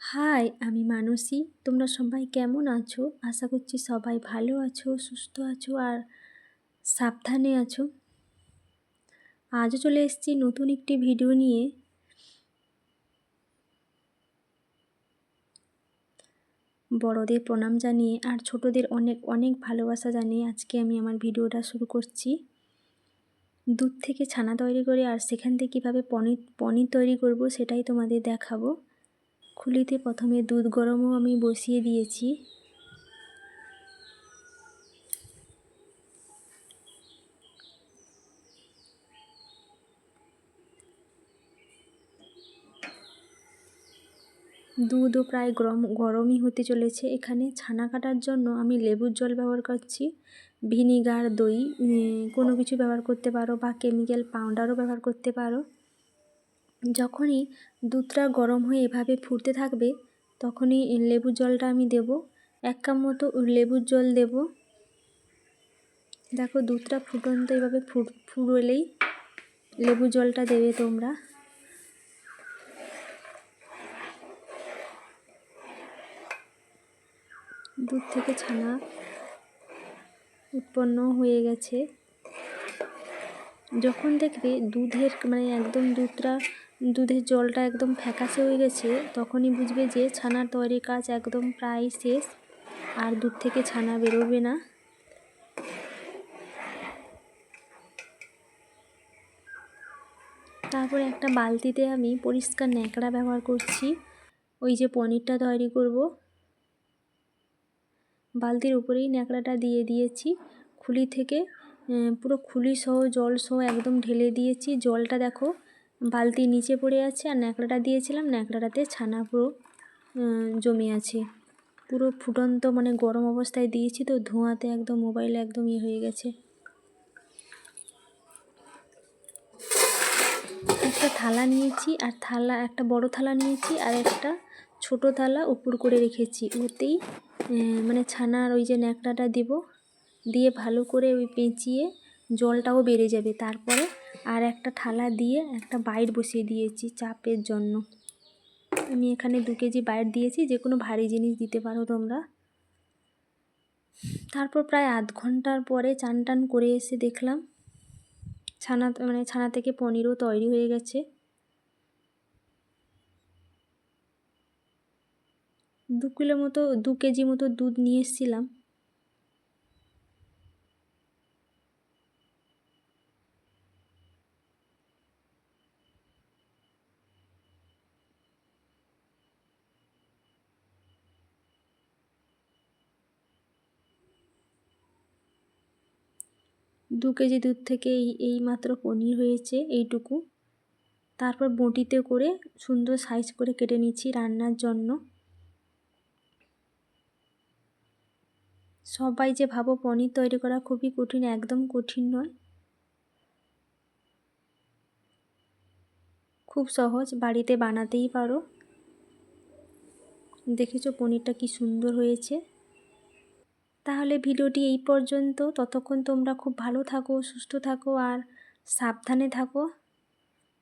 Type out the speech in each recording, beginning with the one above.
High, আমি মানসী। তোমরা সবাই কেমন আছো? আশা করছি সবাই ভালো আছো, সুস্থ আছো আর সাবধানে আছো। আজও চলে এসেছি নতুন একটি ভিডিও নিয়ে। বড়দের প্রণাম জানিয়ে আর ছোটদের অনেক অনেক ভালোবাসা জানিয়ে আজকে আমি আমার ভিডিওটা শুরু করছি। দুধ থেকে ছানা তৈরি করে আর সেখান থেকে কীভাবে পনির পনির তৈরি করব সেটাই তোমাদের দেখাবো। খুলিতে প্রথমে দুধ গরমও আমি বসিয়ে দিয়েছি। দুধও প্রায় গরম, গরমই হতে চলেছে। এখানে ছানা কাটার জন্য আমি লেবুর জল ব্যবহার করছি। ভিনিগার, দই কোনো কিছু ব্যবহার করতে পারো বা কেমিক্যাল পাউডারও ব্যবহার করতে পারো। যখনই দুধটা গরম হয়ে এভাবে ফুটতে থাকবে, তখনই লেবুর জলটা আমি দেব। এক কাপ মতো লেবুর জল দেব। দেখো দুধটা ফুটন্ত এভাবে ফুট ফুরলেই লেবু জলটা দেবে তোমরা। দুধ থেকে ছানা উৎপন্ন হয়ে গেছে। যখন দেখবে দুধের মানে একদম দুধটা দুধের জলটা একদম ফ্যাকাশে হয়ে গেছে, তখনই বুঝবে যে ছানার তৈরি কাজ একদম প্রায় শেষ, আর দুধ থেকে ছানা বেরোবে না। তারপরে একটা বালতিতে আমি পরিষ্কার ন্যাকড়া ব্যবহার করছি, ওই যে পনিরটা তৈরি করব। বালতির উপরেই ন্যাকড়াটা দিয়ে দিয়েছি, খুলি থেকে পুরো খুলি সহ, জল সহ একদম ঢেলে দিয়েছি। জলটা দেখো বালতির নিচে পড়ে আছে আর ন্যাকড়াটা দিয়েছিলাম। ন্যাকড়াটাতে ছানা পুরো জমে আছে। পুরো ফুটন্ত মানে গরম অবস্থায় দিয়েছি তো ধোঁয়াতে একদম মোবাইল একদম ইয়ে হয়ে গেছে। একটা থালা নিয়েছি আর থালা, একটা বড় থালা নিয়েছি আর একটা ছোট থালা উপর করে রেখেছি। ওতেই মানে ছানার ওই যে ন্যাকড়াটা দেব। দিয়ে ভালো করে ওই পেঁচিয়ে জলটাও বেড়ে যাবে। তারপরে আর একটা থালা দিয়ে একটা বাইট বসিয়ে দিয়েছি চাপের জন্য। আমি এখানে দু কেজি বাইট দিয়েছি, যে কোনো ভারী জিনিস দিতে পারো তোমরা। তারপর প্রায় আধ ঘণ্টার পরে চান টান করে এসে দেখলাম, ছানা মানে ছানা থেকে পনিরও তৈরি হয়ে গেছে। দু কিলো মতো, দু কেজি মতো দুধ নিয়ে এসেছিলাম। দু কেজি দুধ থেকে এই এই মাত্র পনির হয়েছে এইটুকু। তারপর বঁটিতে করে সুন্দর সাইজ করে কেটে নিচ্ছি রান্নার জন্য। সবাই যে ভাবো পনির তৈরি করা খুবই কঠিন, একদম কঠিন নয়। খুব সহজ, বাড়িতে বানাতেই পারো। দেখেছ পনিরটা কি সুন্দর হয়েছে। তাহলে ভিডিওটি এই পর্যন্ত। ততক্ষণ তোমরা খুব ভালো থাকো, সুস্থ থাকো আর সাবধানে থাকো।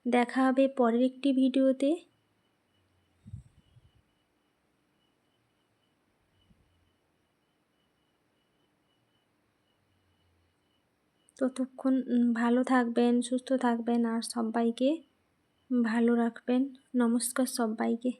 দেখা হবে পরের একটি ভিডিওতে। ততক্ষণ ভালো থাকবেন, সুস্থ থাকবেন আর সবাইকে ভালো রাখবেন। নমস্কার সবাইকে।